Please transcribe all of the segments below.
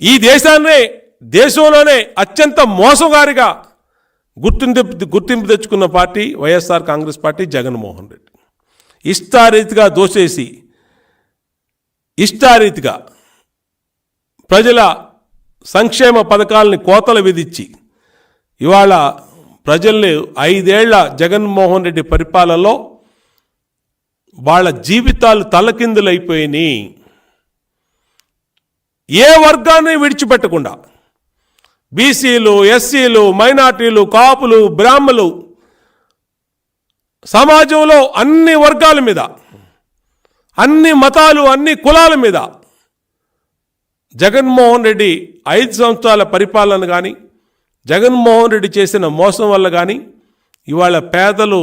ఈ దేశాన్నే దేశంలోనే అత్యంత మోసగారిగా గుర్తింపు గుర్తింపు తెచ్చుకున్న party YSR Congress party Jaganmohan Reddy. ఇష్టారీతిగా దోసేసి ఇష్టారీతిగా ప్రజల సంక్షేమ పథకాలని కోతలు విధించి ఇవాళ ప్రజల్ని ఐదేళ్ళ జగన్మోహన్ రెడ్డి పరిపాలనలో వాళ్ళ జీవితాలు తలకిందులైపోయినాయి. ఏ వర్గాన్ని విడిచిపెట్టకుండా? బీసీలు ఎస్సీలు మైనార్టీలు కాపులు బ్రాహ్మలు సమాజంలో అన్ని వర్గాల మీద అన్ని మతాలు అన్ని కులాల మీద జగన్మోహన్ రెడ్డి ఐదు సంవత్సరాల పరిపాలన కానీ జగన్మోహన్ రెడ్డి చేసిన మోసం వల్ల కానీ ఇవాళ పేదలు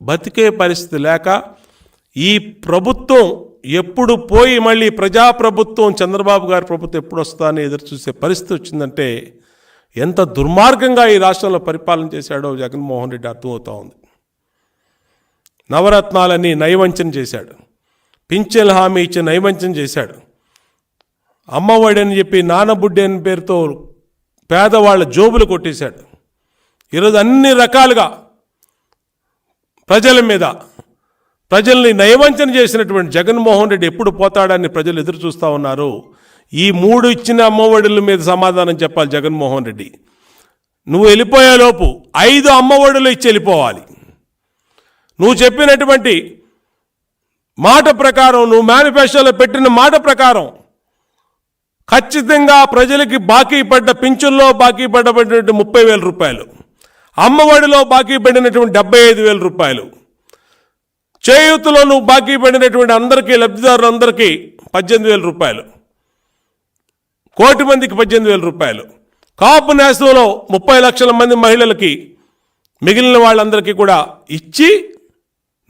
బతికే పరిస్థితి లేక ఈ ప్రభుత్వం ఎప్పుడు పోయి మళ్ళీ ప్రజాప్రభుత్వం చంద్రబాబు గారి ప్రభుత్వం ఎప్పుడు వస్తుందని ఎదురు చూసే పరిస్థితి వచ్చిందంటే ఎంత దుర్మార్గంగా ఈ రాష్ట్రంలో పరిపాలన చేశాడో జగన్మోహన్ రెడ్డి అర్థమవుతా ఉంది. నవరత్నాలని నైవంచన చేశాడు. పింఛన్ హామీ ఇచ్చి నైవంచన చేశాడు. అమ్మఒడి అని చెప్పి నానబుడ్డి అని పేరుతో పేదవాళ్ళ జోబులు కొట్టేశాడు. ఈరోజు అన్ని రకాలుగా ప్రజల మీద ప్రజల్ని నయవంచన చేసినటువంటి జగన్మోహన్ రెడ్డి ఎప్పుడు పోతాడని ప్రజలు ఎదురు చూస్తూ ఉన్నారు. ఈ మూడు ఇచ్చిన అమ్మఒడుల మీద సమాధానం చెప్పాలి జగన్మోహన్ రెడ్డి. నువ్వు వెళ్ళిపోయేలోపు ఐదు అమ్మఒడులు ఇచ్చి వెళ్ళిపోవాలి. నువ్వు చెప్పినటువంటి మాట ప్రకారం నువ్వు మేనిఫెస్టోలో పెట్టిన మాట ప్రకారం ఖచ్చితంగా ప్రజలకి బాకీ పడ్డ పింఛన్లో బాకీ పడ్డటువంటి ముప్పై వేల రూపాయలు అమ్మఒడిలో బాకీ పడినటువంటి డెబ్బై ఐదు వేల రూపాయలు చేయూతులో నువ్వు బాకీ పడినటువంటి అందరికీ లబ్ధిదారులందరికీ పద్దెనిమిది వేల రూపాయలు. కోటి మందికి పద్దెనిమిది వేల రూపాయలు. కాపు నేస్తంలో ముప్పై లక్షల మంది మహిళలకి మిగిలిన వాళ్ళందరికీ కూడా ఇచ్చి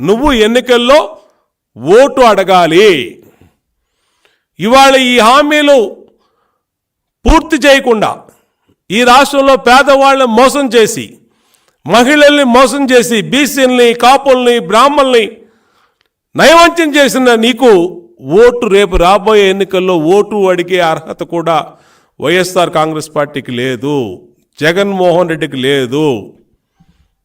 నువ్వు ఎన్నికల్లో ఓటు అడగాలి. ఇవాళ ఈ హామీలు పూర్తి చేయకుండా ఈ రాష్ట్రంలో పేదవాళ్ళని మోసం చేసి మహిళల్ని మోసం చేసి బీసీల్ని కాపుల్ని బ్రాహ్మణుల్ని నయవంచన చేసిన నీకు ఓటు రేపు రాబోయే ఎన్నికల్లో ఓటు అడిగే అర్హత కూడా వైఎస్ఆర్ కాంగ్రెస్ పార్టీకి లేదు. జగన్మోహన్ రెడ్డికి లేదు.